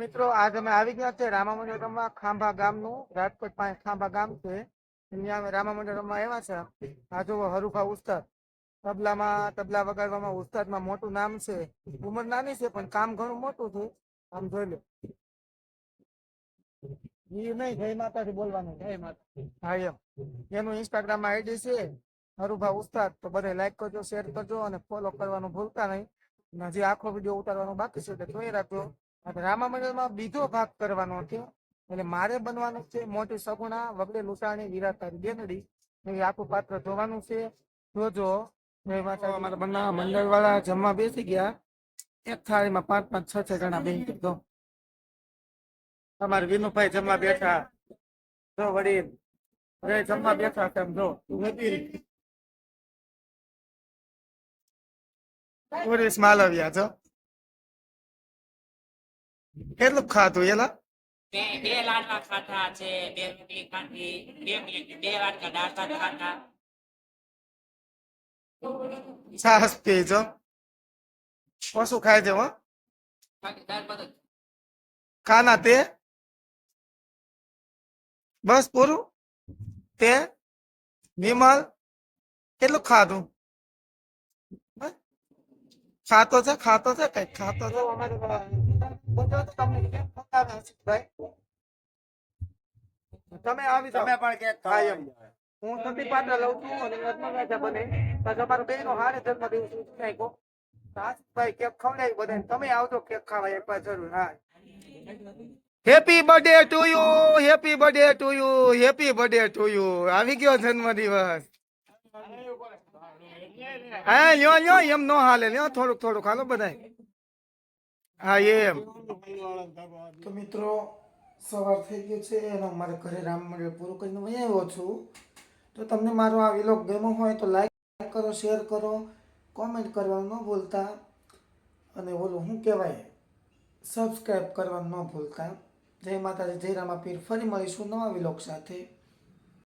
મિત્રો આજ અમે આવી ગયા છે રામા રમવા ખાંભા ગામનું રાજકોટ પાસે ખાંભા ગામ છે. ત્યાં અમે રામા રમવા આવ્યા છે. આ જુઓ હરુભા ઉસ્તાદ. તબલામાં તબલા વગાડવામાં ઉસ્તાદમાં મોટું નામ છે. ઉંમર નાની છે પણ કામ ઘણું મોટું છે. આમ જોઈ લો. એ નહીં જય માતાથી બોલવાનું. જય માતા હા એમ. એનું ઇન્સ્ટાગ્રામ આઈડી છે હરુભા ઉસ્તાદ. તો બધે લાઈક કરજો શેર કરજો અને ફોલો કરવાનું ભૂલતા નહીં. હજી આખો વીડિયો ઉતારવાનો બાકી છે એટલે જોઈ રાખજો. અને રામા મંદિરમાં બીજો ભાગ કરવાનો છે એટલે મારે બનવાનું છે મોટી સગુણા વગડે લુસાણી, વિરાતારી બેનડી. આખું પાત્ર જોવાનું છે. જોજો અમારા મંડળ વાળા જમવા બેસી ગયા. એક થાળીમાં પાંચ પાંચ, છ છ જણા બેન કીધો અમારે વિનુભાઈ જમવા બેઠા. જો વડીલ. હવે જમવા બેઠા એમ જો. ઓરિસ માલવ્યા છો કેટલું ખાધું એલા? બે બે લાડવા ખાધા છે બે રોટલી ખાધી બે બે વાટકા દાળ ભાત ખાધા છાસ પીજો ઓછું ખાય છે હો? બાકી દાળ ભાત જ. ખાના તે? બસ પૂરું? તે? વિમલ કેટલું ખાધું? ખાતો છે ખાતો છે કઈ ખાતો છે. અમારે બધો તો તમને કેમ ખવડાવે હર્ષિતભાઈ? તમે આવી જાઓ તમે પણ કેક હા, ખાવા એમ. હું સંદીપ પાત્ર લઉં છું અને રત્નરાજા બને તો તમારો બેનો હારે જન્મદિવસ ઉજવાય કો હર્ષિતભાઈ કેક ખવડાવી બધાને તમે આવજો કેક ખાવા એકવાર જરૂર હા happy birthday to you happy birthday to you happy birthday to you આવી ગયો જન્મદિવસ હા લ્યો લ્યો એમ નો હાલે લ્યો થોડુંક થોડુંક હાલો બધાય હા એમ. તો મિત્રો, સવાર થઈ ગયો છે અને મારે ઘરે રામ મંદિર પૂરું કરીને અહીં આવ્યો છું. તો તમને મારો આ વિલોગ ગમ્યો હોય તો લાઈક કરો શેર કરો કોમેન્ટ કરવાનું ન ભૂલતા. અને ઓલું શું કહેવાય સબસ્ક્રાઈબ કરવાનું ન ભૂલતા. જય માતાજી, જય રામા પીર ફરી મળીશું નવા વિલોગ સાથે.